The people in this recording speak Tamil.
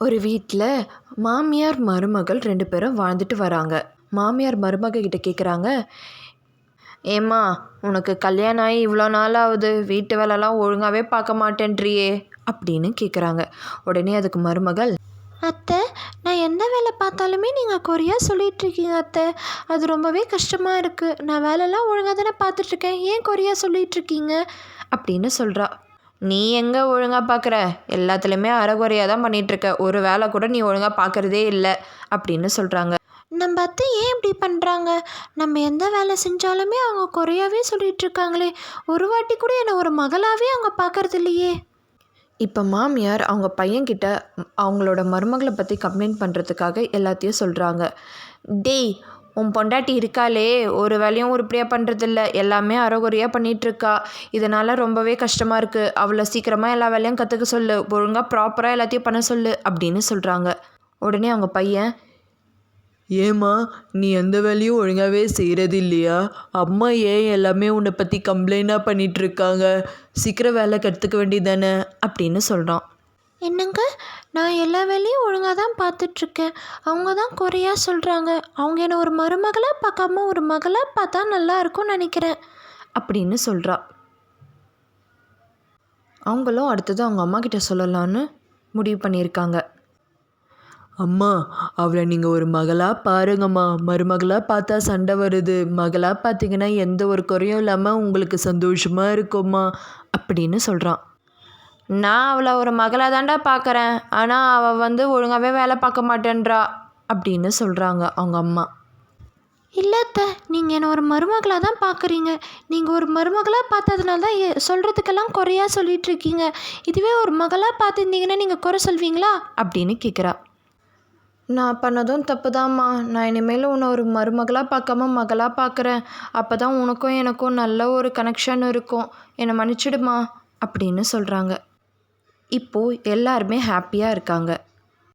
ஒரு வீட்டில் மாமியார் மருமகள் ரெண்டு பேரும் வாழ்ந்துட்டு வராங்க. மாமியார் மருமக கிட்ட கேட்குறாங்க ஏம்மா உனக்கு கல்யாணம் ஆகி இவ்வளோ நாள் ஆகுது வீட்டு வேலைலாம் ஒழுங்காகவே பார்க்க மாட்டேன்றியே அப்படின்னு கேட்குறாங்க உடனே அதுக்கு மருமகள் அத்தை நான் என்ன வேலை பார்த்தாலுமே நீங்கள் குறையாக சொல்லிகிட்ருக்கீங்க அத்தை. அது ரொம்பவே கஷ்டமாக இருக்குது நான் வேலைலாம் ஒழுங்காக தானே பார்த்துட்ருக்கேன் ஏன் குறையாக சொல்லிகிட்ருக்கீங்க அப்படின்னு சொல்கிறா நீ எங்கே ஒழுங்காக பார்க்குற எல்லாத்துலேயுமே அறகுறையாக தான் பண்ணிகிட்ருக்க ஒரு வேலை கூட நீ ஒழுங்காக பார்க்குறதே இல்லை அப்படின்னு சொல்கிறாங்க நம்ம அத்தை ஏன் இப்படி பண்ணுறாங்க நம்ம எந்த வேலை செஞ்சாலுமே அவங்க குறையாவே சொல்லிட்டு இருக்காங்களே ஒரு வாட்டி கூட என்னை ஒரு மகளாகவே அவங்க பார்க்கறது இல்லையே இப்போ மாமியார் அவங்க பையன்கிட்ட அவங்களோட மருமகளை பற்றி கம்ப்ளைண்ட் பண்ணுறதுக்காக எல்லாத்தையும் சொல்கிறாங்க டேய் உன் பொண்டாட்டி இருக்காளே ஒரு வேலையும் உருப்படியாக பண்ணுறதில்ல எல்லாமே அறகுறையாக பண்ணிகிட்ருக்கா இதனால் ரொம்பவே கஷ்டமாக இருக்குது அவளை சீக்கிரமாக எல்லா வேலையும் கற்றுக்க சொல்லு. ஒழுங்காக ப்ராப்பராக எல்லாத்தையும் பண்ண சொல்லு அப்படின்னு சொல்கிறாங்க உடனே அவங்க பையன் ஏம்மா நீ எந்த வேலையும் ஒழுங்காகவே செய்கிறது இல்லையா அம்மா ஏன் எல்லாமே உன்னை பற்றி கம்ப்ளைண்டாக பண்ணிகிட்ருக்காங்க சீக்கிரம் வேலை கற்றுக்க வேண்டியதானே அப்படின்னு சொல்கிறான் என்னங்க? நான் எல்லா வேலையும் ஒழுங்காக தான் பார்த்துட்ருக்கேன். அவங்க தான் குறையாக சொல்கிறாங்க அவங்க என்னை ஒரு மருமகளாக பார்க்காம ஒரு மகளாக பார்த்தா நல்லா இருக்கும்னு நினைக்கிறேன். அப்படின்னு சொல்கிறா அவங்களும் அடுத்தது அவங்க அம்மா கிட்ட சொல்லலான்னு முடிவு பண்ணியிருக்காங்க. அம்மா அவளை நீங்கள் ஒரு மகளாக பாருங்கம்மா. மருமகளாக பார்த்தா சண்டை வருது. மகளாக பார்த்தீங்கன்னா எந்த ஒரு குறையும் இல்லாமல் உங்களுக்கு சந்தோஷமாக இருக்கும்மா. அப்படின்னு சொல்கிறான் நான் அவளை ஒரு மகளாக தாண்டா பார்க்குறேன். ஆனால் அவள் வந்து ஒழுங்காகவே வேலை பார்க்க மாட்டேன்றா அப்படின்னு சொல்கிறாங்க அவங்க அம்மா. இல்லை அத்தை நீங்கள் என்னை ஒரு மருமகளாக தான் பார்க்குறீங்க. நீங்கள் ஒரு மருமகளாக பார்த்ததுனால தான் சொல்கிறதுக்கெல்லாம் குறையாக சொல்லிட்டு இருக்கீங்க. இதுவே ஒரு மகளாக பார்த்துருந்தீங்கன்னா நீங்கள் குறை சொல்வீங்களா? அப்படின்னு கேட்குறா நான் பண்ணதும் தப்பு தாம்மா நான் இனிமேல் உன்னை ஒரு மருமகளாக பார்க்காம மகளாக பார்க்குறேன். அப்போ தான் உனக்கும் எனக்கும் நல்ல ஒரு கனெக்ஷன் இருக்கும். என்னை மன்னிச்சிடுமா? அப்படின்னு சொல்கிறாங்க இப்போது எல்லாருமே ஹாப்பியாக இருக்காங்க.